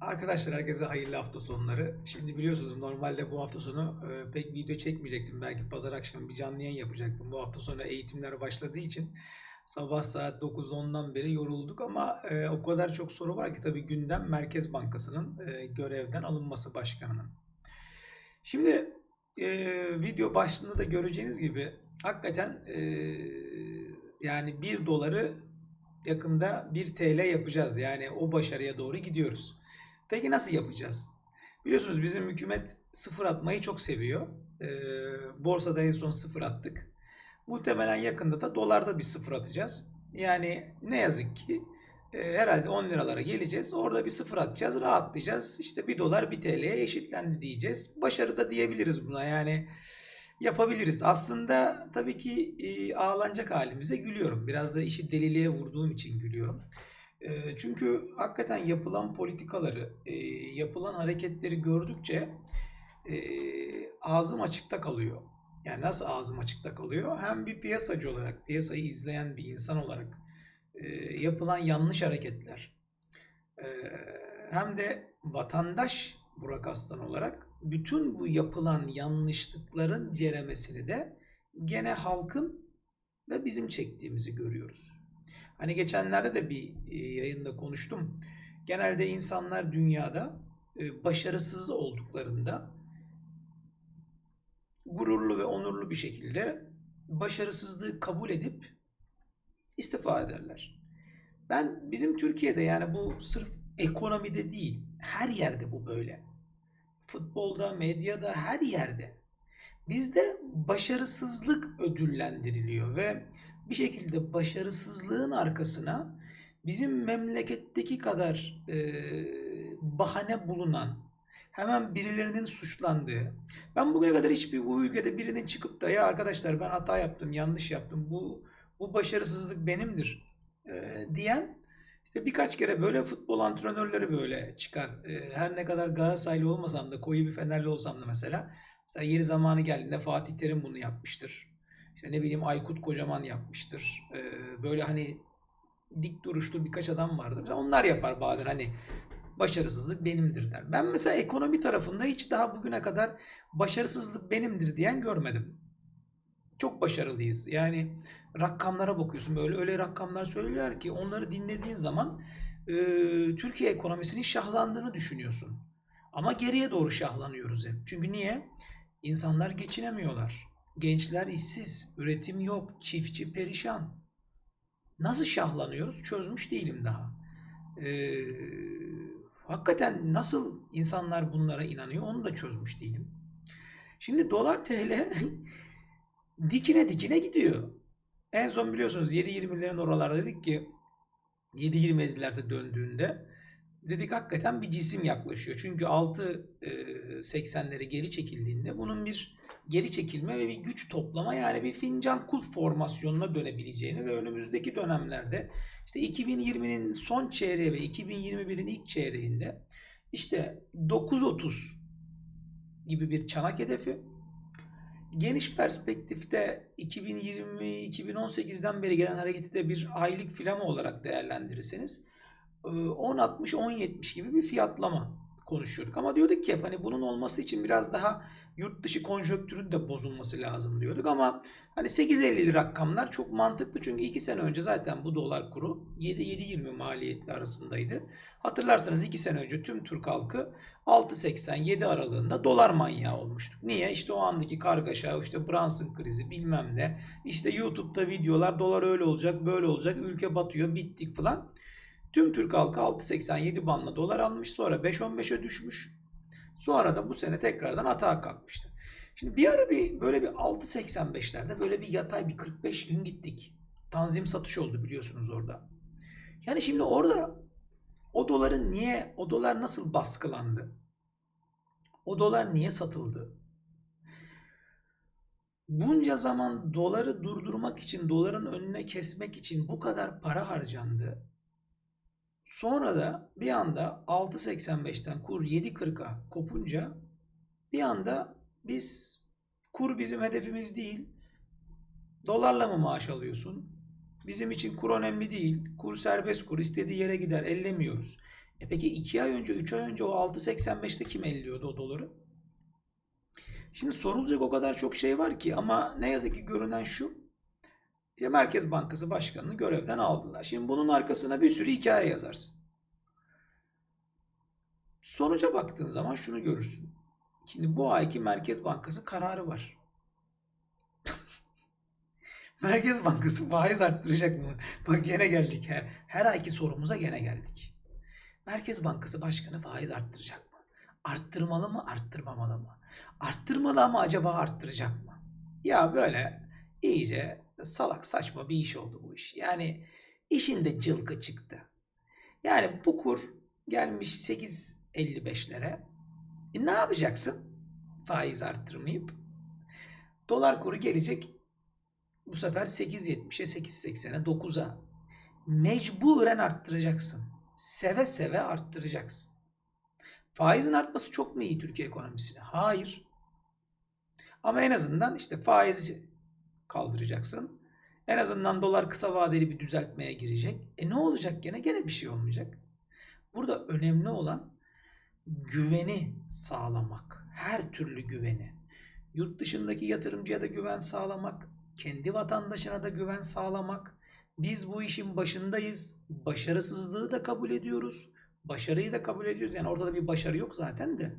Arkadaşlar herkese hayırlı hafta sonları. Şimdi biliyorsunuz normalde bu hafta sonu e, pek video çekmeyecektim. Belki pazar akşamı bir canlı yayın yapacaktım. Bu hafta sonu eğitimler başladığı için sabah saat 9-10'dan beri yorulduk ama e, o kadar çok soru var ki tabii gündem Merkez Bankası'nın e, görevden alınması başkanının. Şimdi e, video başlığında da göreceğiniz gibi hakikaten e, yani 1 doları yakında 1 TL yapacağız. Yani o başarıya doğru gidiyoruz. Peki nasıl yapacağız? Biliyorsunuz bizim hükümet sıfır atmayı çok seviyor. Ee, borsada en son sıfır attık. Muhtemelen yakında da dolarda bir sıfır atacağız. Yani ne yazık ki e, herhalde 10 liralara geleceğiz. Orada bir sıfır atacağız, rahatlayacağız. İşte 1 dolar 1 TL'ye eşitlendi diyeceğiz. Başarı da diyebiliriz buna. Yani yapabiliriz. Aslında tabii ki e, ağlanacak halimize gülüyorum. Biraz da işi deliliğe vurduğum için gülüyorum. Çünkü hakikaten yapılan politikaları, yapılan hareketleri gördükçe ağzım açıkta kalıyor. Yani nasıl ağzım açıkta kalıyor? Hem bir piyasacı olarak, piyasayı izleyen bir insan olarak yapılan yanlış hareketler, hem de vatandaş Burak Aslan olarak bütün bu yapılan yanlışlıkların ceremesini de gene halkın ve bizim çektiğimizi görüyoruz. Hani geçenlerde de bir e, yayında konuştum. Genelde insanlar dünyada e, başarısız olduklarında gururlu ve onurlu bir şekilde başarısızlığı kabul edip istifa ederler. Ben bizim Türkiye'de yani bu sırf ekonomide değil, her yerde bu böyle. Futbolda, medyada, her yerde. Bizde başarısızlık ödüllendiriliyor ve bir şekilde başarısızlığın arkasına bizim memleketteki kadar e, bahane bulunan, hemen birilerinin suçlandığı. Ben bugüne kadar hiçbir bu ülkede birinin çıkıp da ya arkadaşlar ben hata yaptım, yanlış yaptım, bu bu başarısızlık benimdir e, diyen işte birkaç kere böyle futbol antrenörleri böyle çıkar. E, her ne kadar Galatasaraylı olmasam da koyu bir Fenerli olsam da mesela mesela yeri zamanı geldiğinde Fatih Terim bunu yapmıştır. İşte ne bileyim Aykut Kocaman yapmıştır. E, böyle hani dik duruşlu birkaç adam vardır. Mesela onlar yapar bazen hani başarısızlık benimdir der. Ben mesela ekonomi tarafında hiç daha bugüne kadar başarısızlık benimdir diyen görmedim. Çok başarılıyız. Yani rakamlara bakıyorsun böyle öyle rakamlar söylüyorlar ki onları dinlediğin zaman e, Türkiye ekonomisinin şahlandığını düşünüyorsun. Ama geriye doğru şahlanıyoruz hep. Çünkü niye? İnsanlar geçinemiyorlar. Gençler işsiz, üretim yok, çiftçi perişan. Nasıl şahlanıyoruz çözmüş değilim daha. Ee, hakikaten nasıl insanlar bunlara inanıyor onu da çözmüş değilim. Şimdi dolar TL dikine dikine gidiyor. En son biliyorsunuz 7.20'lerin oralarda dedik ki 7.27'lerde döndüğünde dedik hakikaten bir cisim yaklaşıyor. Çünkü 6.80'leri geri çekildiğinde bunun bir geri çekilme ve bir güç toplama yani bir fincan kulp formasyonuna dönebileceğini ve önümüzdeki dönemlerde işte 2020'nin son çeyreği ve 2021'in ilk çeyreğinde işte 9.30 gibi bir çanak hedefi geniş perspektifte 2020-2018'den beri gelen hareketi de bir aylık filama olarak değerlendirirseniz 10.60-10.70 gibi bir fiyatlama konuşuyorduk. Ama diyorduk ki hani bunun olması için biraz daha yurt dışı konjonktürün de bozulması lazım diyorduk. Ama hani 8.50'li rakamlar çok mantıklı. Çünkü 2 sene önce zaten bu dolar kuru 7-7.20 maliyetli arasındaydı. Hatırlarsanız 2 sene önce tüm Türk halkı 6.80-7 aralığında dolar manyağı olmuştuk. Niye? İşte o andaki kargaşa, işte Brunson krizi bilmem ne. İşte YouTube'da videolar dolar öyle olacak, böyle olacak, ülke batıyor, bittik falan. Tüm Türk halkı 6.87 bandla dolar almış. Sonra 5.15'e düşmüş. Sonra da bu sene tekrardan atağa kalkmıştı. Şimdi bir ara bir böyle bir 6.85'lerde böyle bir yatay bir 45 gün gittik. Tanzim satış oldu biliyorsunuz orada. Yani şimdi orada o doların niye, o dolar nasıl baskılandı? O dolar niye satıldı? Bunca zaman doları durdurmak için, doların önüne kesmek için bu kadar para harcandı. Sonra da bir anda 6.85'ten kur 7.40'a kopunca bir anda biz kur bizim hedefimiz değil. Dolarla mı maaş alıyorsun? Bizim için kur önemli değil. Kur serbest kur istediği yere gider ellemiyoruz. E peki 2 ay önce, 3 ay önce o 6.85'te kim elliyordu o doları? Şimdi sorulacak o kadar çok şey var ki ama ne yazık ki görünen şu. Merkez Bankası Başkanı'nı görevden aldılar. Şimdi bunun arkasına bir sürü hikaye yazarsın. Sonuca baktığın zaman şunu görürsün. Şimdi bu ayki Merkez Bankası kararı var. Merkez Bankası faiz arttıracak mı? Bak gene geldik. Her, her ayki sorumuza gene geldik. Merkez Bankası Başkanı faiz arttıracak mı? Arttırmalı mı, arttırmamalı mı? Arttırmalı ama acaba arttıracak mı? Ya böyle iyice salak saçma bir iş oldu bu iş. Yani işin de cılkı çıktı. Yani bu kur gelmiş 8.55'lere. E ne yapacaksın? Faiz arttırmayıp. Dolar kuru gelecek bu sefer 8.70'e, 8.80'e, 9'a. Mecburen arttıracaksın. Seve seve arttıracaksın. Faizin artması çok mu iyi Türkiye ekonomisine? Hayır. Ama en azından işte faizi kaldıracaksın. En azından dolar kısa vadeli bir düzeltmeye girecek. E ne olacak gene? Gene bir şey olmayacak. Burada önemli olan güveni sağlamak. Her türlü güveni. Yurt dışındaki yatırımcıya da güven sağlamak, kendi vatandaşına da güven sağlamak. Biz bu işin başındayız. Başarısızlığı da kabul ediyoruz. Başarıyı da kabul ediyoruz. Yani orada da bir başarı yok zaten de.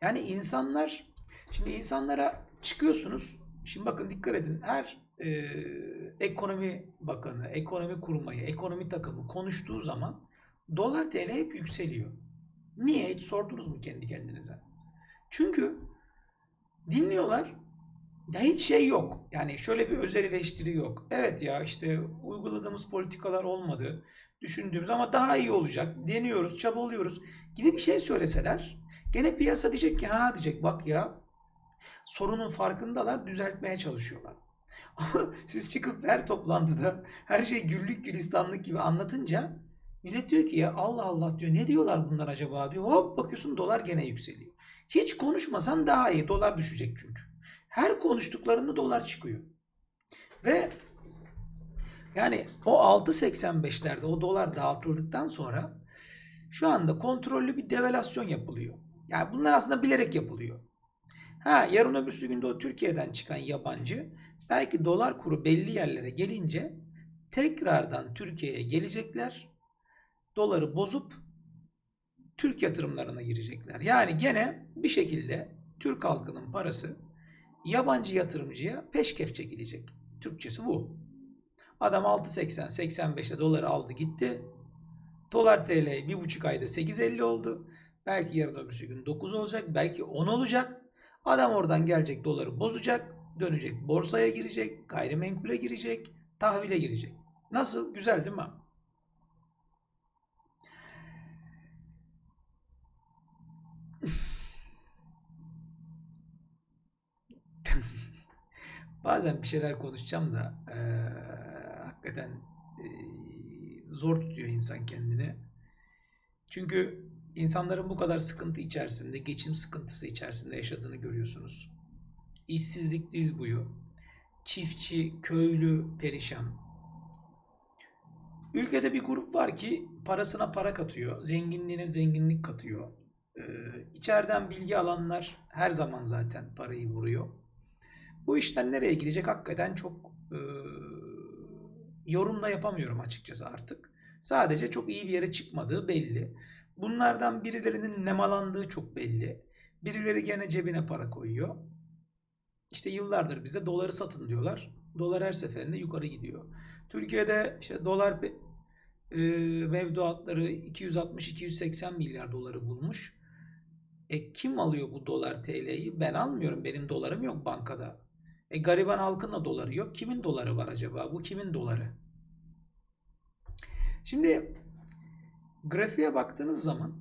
Yani insanlar, şimdi insanlara çıkıyorsunuz. Şimdi bakın dikkat edin. Her e, ekonomi bakanı, ekonomi kurmayı, ekonomi takımı konuştuğu zaman dolar TL hep yükseliyor. Niye? Hiç sordunuz mu kendi kendinize? Çünkü dinliyorlar. Ya hiç şey yok. Yani şöyle bir özel eleştiri yok. Evet ya işte uyguladığımız politikalar olmadı. Düşündüğümüz ama daha iyi olacak. Deniyoruz, çabalıyoruz gibi bir şey söyleseler gene piyasa diyecek ki ha diyecek bak ya sorunun farkındalar, düzeltmeye çalışıyorlar. Ama siz çıkıp her toplantıda her şey güllük gülistanlık gibi anlatınca millet diyor ki ya Allah Allah diyor ne diyorlar bunlar acaba diyor. Hop bakıyorsun dolar gene yükseliyor. Hiç konuşmasan daha iyi. Dolar düşecek çünkü. Her konuştuklarında dolar çıkıyor. Ve yani o 6.85'lerde o dolar dağıtıldıktan sonra şu anda kontrollü bir devalüasyon yapılıyor. Yani bunlar aslında bilerek yapılıyor. Ha yarın öbürsü günde o Türkiye'den çıkan yabancı belki dolar kuru belli yerlere gelince tekrardan Türkiye'ye gelecekler. Doları bozup Türk yatırımlarına girecekler. Yani gene bir şekilde Türk halkının parası yabancı yatırımcıya peşkef çekilecek. Türkçesi bu. Adam 6.80 85'te doları aldı gitti. Dolar TL bir buçuk ayda 8.50 oldu. Belki yarın öbürsü gün 9 olacak. Belki 10 olacak. Adam oradan gelecek doları bozacak. Dönecek borsaya girecek. Gayrimenkule girecek. Tahvile girecek. Nasıl? Güzel değil mi? Bazen bir şeyler konuşacağım da eee, hakikaten eee, zor tutuyor insan kendini. Çünkü insanların bu kadar sıkıntı içerisinde, geçim sıkıntısı içerisinde yaşadığını görüyorsunuz. İşsizlik diz boyu, çiftçi, köylü perişan. Ülkede bir grup var ki parasına para katıyor, zenginliğine zenginlik katıyor. Ee, içeriden bilgi alanlar her zaman zaten parayı vuruyor. Bu işler nereye gidecek hakikaten çok e, yorum da yapamıyorum açıkçası artık. Sadece çok iyi bir yere çıkmadığı belli. Bunlardan birilerinin nemalandığı çok belli. Birileri gene cebine para koyuyor. İşte yıllardır bize doları satın diyorlar. Dolar her seferinde yukarı gidiyor. Türkiye'de işte dolar e, mevduatları 260-280 milyar doları bulmuş. E kim alıyor bu dolar TL'yi? Ben almıyorum. Benim dolarım yok bankada. E gariban halkın da doları yok. Kimin doları var acaba? Bu kimin doları? Şimdi grafiğe baktığınız zaman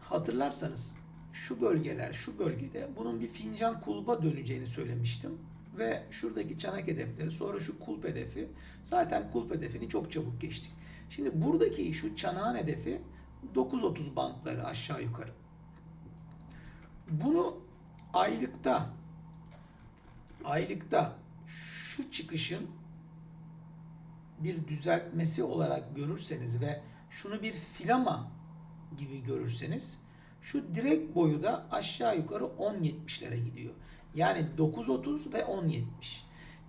hatırlarsanız şu bölgeler, şu bölgede bunun bir fincan kulba döneceğini söylemiştim. Ve şuradaki çanak hedefleri, sonra şu kulp hedefi. Zaten kulp hedefini çok çabuk geçtik. Şimdi buradaki şu çanağın hedefi 9.30 bantları aşağı yukarı. Bunu aylıkta aylıkta şu çıkışın bir düzeltmesi olarak görürseniz ve şunu bir filama gibi görürseniz şu direk boyu da aşağı yukarı 10.70'lere gidiyor. Yani 9.30 ve 10.70.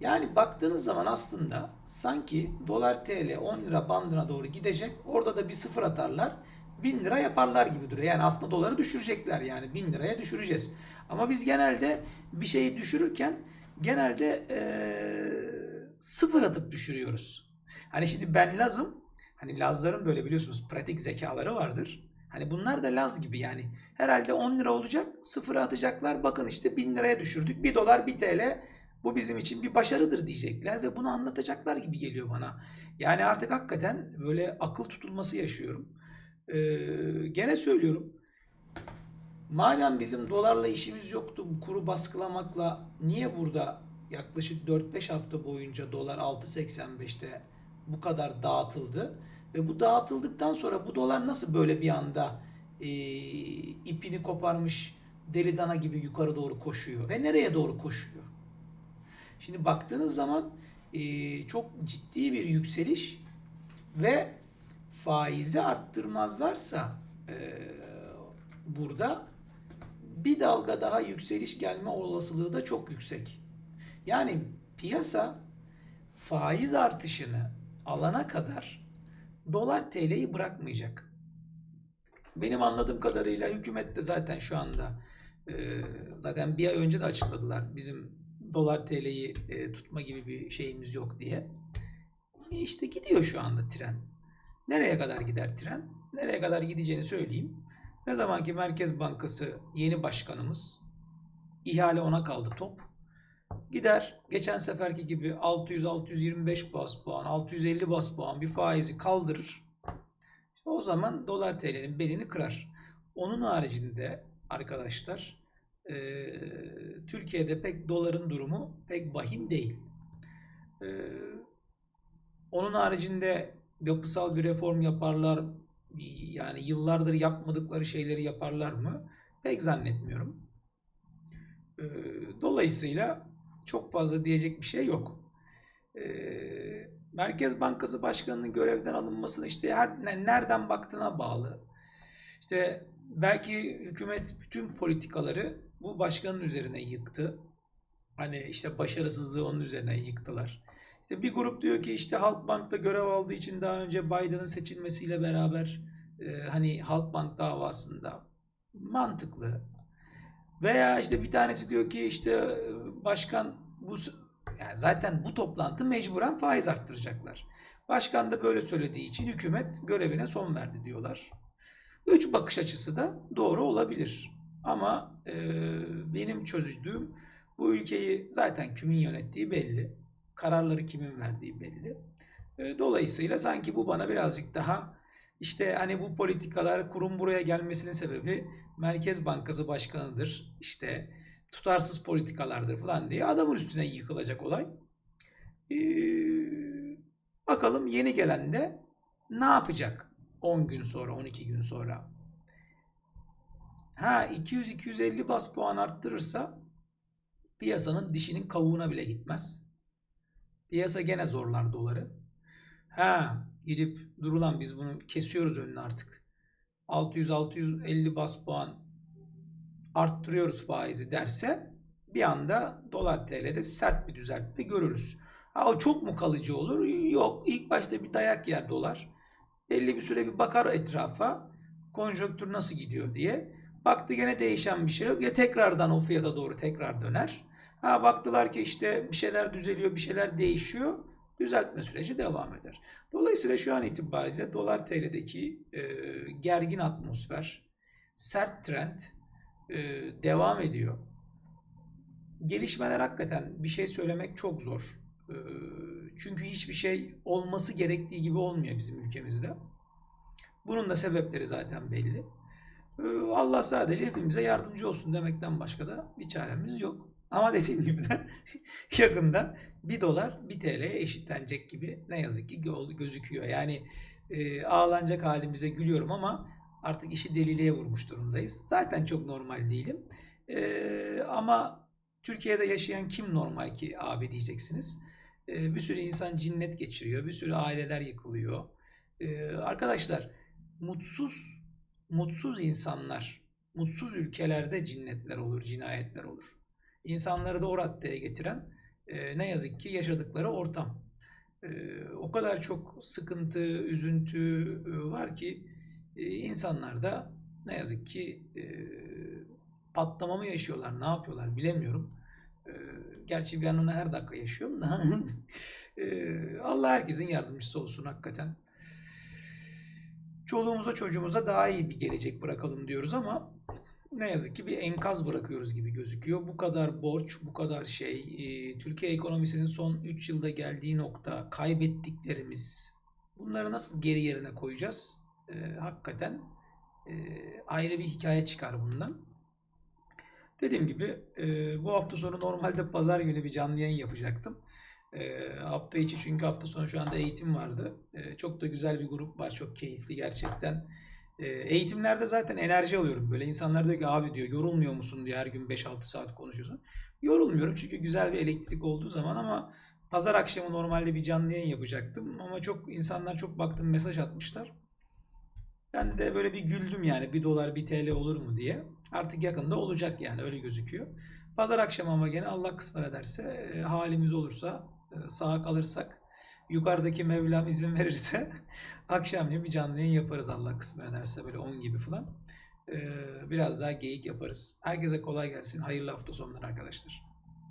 Yani baktığınız zaman aslında sanki dolar TL 10 lira bandına doğru gidecek. Orada da bir sıfır atarlar. 1000 lira yaparlar gibi duruyor. Yani aslında doları düşürecekler yani 1000 liraya düşüreceğiz. Ama biz genelde bir şeyi düşürürken genelde eee, sıfır atıp düşürüyoruz. Hani şimdi ben Laz'ım. Hani Lazların böyle biliyorsunuz pratik zekaları vardır. Hani bunlar da Laz gibi yani. Herhalde 10 lira olacak. Sıfıra atacaklar. Bakın işte 1000 liraya düşürdük. 1 dolar 1 TL. Bu bizim için bir başarıdır diyecekler ve bunu anlatacaklar gibi geliyor bana. Yani artık hakikaten böyle akıl tutulması yaşıyorum. Ee, gene söylüyorum. Madem bizim dolarla işimiz yoktu kuru baskılamakla niye burada yaklaşık 4-5 hafta boyunca dolar 6.85'te bu kadar dağıtıldı ve bu dağıtıldıktan sonra bu dolar nasıl böyle bir anda e, ipini koparmış deli dana gibi yukarı doğru koşuyor ve nereye doğru koşuyor? Şimdi baktığınız zaman e, çok ciddi bir yükseliş ve faizi arttırmazlarsa e, burada bir dalga daha yükseliş gelme olasılığı da çok yüksek. Yani piyasa faiz artışını alana kadar dolar TL'yi bırakmayacak. Benim anladığım kadarıyla hükümet de zaten şu anda e, zaten bir ay önce de açıkladılar bizim dolar TL'yi e, tutma gibi bir şeyimiz yok diye. E işte gidiyor şu anda tren. Nereye kadar gider tren? Nereye kadar gideceğini söyleyeyim. Ne zaman ki Merkez Bankası yeni başkanımız ihale ona kaldı top. Gider geçen seferki gibi 600-625 bas puan, 650 bas puan bir faizi kaldırır. O zaman dolar TL'nin belini kırar. Onun haricinde arkadaşlar e, Türkiye'de pek doların durumu pek vahim değil. E, onun haricinde yapısal bir reform yaparlar. Yani yıllardır yapmadıkları şeyleri yaparlar mı? Pek zannetmiyorum. Dolayısıyla çok fazla diyecek bir şey yok. E, Merkez Bankası Başkanı'nın görevden alınmasını işte her nereden baktığına bağlı. İşte belki hükümet bütün politikaları bu başkanın üzerine yıktı. Hani işte başarısızlığı onun üzerine yıktılar. İşte bir grup diyor ki işte Halkbank'ta görev aldığı için daha önce Biden'ın seçilmesiyle beraber e, hani Halkbank davasında mantıklı. Veya işte bir tanesi diyor ki işte başkan bu yani zaten bu toplantı mecburen faiz arttıracaklar. Başkan da böyle söylediği için hükümet görevine son verdi diyorlar. Üç bakış açısı da doğru olabilir. Ama e, benim çözüldüğüm bu ülkeyi zaten kimin yönettiği belli. Kararları kimin verdiği belli. E, dolayısıyla sanki bu bana birazcık daha işte hani bu politikalar kurum buraya gelmesinin sebebi Merkez Bankası Başkanı'dır. İşte tutarsız politikalardır falan diye adamın üstüne yıkılacak olay. Ee, bakalım yeni gelen de ne yapacak 10 gün sonra 12 gün sonra. Ha 200-250 bas puan arttırırsa piyasanın dişinin kavuğuna bile gitmez. Piyasa gene zorlar doları. Ha gidip durulan biz bunu kesiyoruz önüne artık. 600-650 bas puan arttırıyoruz faizi derse bir anda dolar TL'de sert bir düzeltme görürüz. Ha, o çok mu kalıcı olur? Yok. İlk başta bir dayak yer dolar. Belli bir süre bir bakar etrafa. Konjonktür nasıl gidiyor diye. Baktı gene değişen bir şey yok. Ya tekrardan o fiyata doğru tekrar döner. Ha baktılar ki işte bir şeyler düzeliyor, bir şeyler değişiyor. Düzeltme süreci devam eder. Dolayısıyla şu an itibariyle dolar TL'deki e, gergin atmosfer, sert trend e, devam ediyor. Gelişmeler hakikaten bir şey söylemek çok zor. E, çünkü hiçbir şey olması gerektiği gibi olmuyor bizim ülkemizde. Bunun da sebepleri zaten belli. E, Allah sadece hepimize yardımcı olsun demekten başka da bir çaremiz yok. Ama dediğim gibi de yakında 1 dolar 1 TL'ye eşitlenecek gibi ne yazık ki gözüküyor. Yani e, ağlanacak halimize gülüyorum ama artık işi deliliğe vurmuş durumdayız. Zaten çok normal değilim. E, ama Türkiye'de yaşayan kim normal ki abi diyeceksiniz. E, bir sürü insan cinnet geçiriyor. Bir sürü aileler yıkılıyor. E, arkadaşlar mutsuz mutsuz insanlar, mutsuz ülkelerde cinnetler olur, cinayetler olur. İnsanları da o raddeye getiren e, ne yazık ki yaşadıkları ortam. E, o kadar çok sıkıntı, üzüntü e, var ki insanlar da ne yazık ki e, patlama mı yaşıyorlar, ne yapıyorlar bilemiyorum. E, gerçi ben onu her dakika yaşıyorum da e, Allah herkesin yardımcısı olsun hakikaten. Çoluğumuza çocuğumuza daha iyi bir gelecek bırakalım diyoruz ama ne yazık ki bir enkaz bırakıyoruz gibi gözüküyor. Bu kadar borç, bu kadar şey, e, Türkiye ekonomisinin son 3 yılda geldiği nokta, kaybettiklerimiz, bunları nasıl geri yerine koyacağız? E, hakikaten e, ayrı bir hikaye çıkar bundan. Dediğim gibi e, bu hafta sonu normalde pazar günü bir canlı yayın yapacaktım. E, hafta içi çünkü hafta sonu şu anda eğitim vardı. E, çok da güzel bir grup var, çok keyifli gerçekten. E, eğitimlerde zaten enerji alıyorum böyle. İnsanlar diyor ki abi diyor yorulmuyor musun diyor her gün 5-6 saat konuşuyorsun. Yorulmuyorum çünkü güzel bir elektrik olduğu zaman ama pazar akşamı normalde bir canlı yayın yapacaktım. Ama çok insanlar çok baktım mesaj atmışlar. Ben de böyle bir güldüm yani 1 dolar 1 TL olur mu diye. Artık yakında olacak yani öyle gözüküyor. Pazar akşamı ama gene Allah kısmet ederse e, halimiz olursa e, sağ kalırsak yukarıdaki Mevlam izin verirse akşamleyin bir canlı yayın yaparız Allah kısmet ederse böyle 10 gibi falan. E, biraz daha geyik yaparız. Herkese kolay gelsin. Hayırlı hafta sonları arkadaşlar.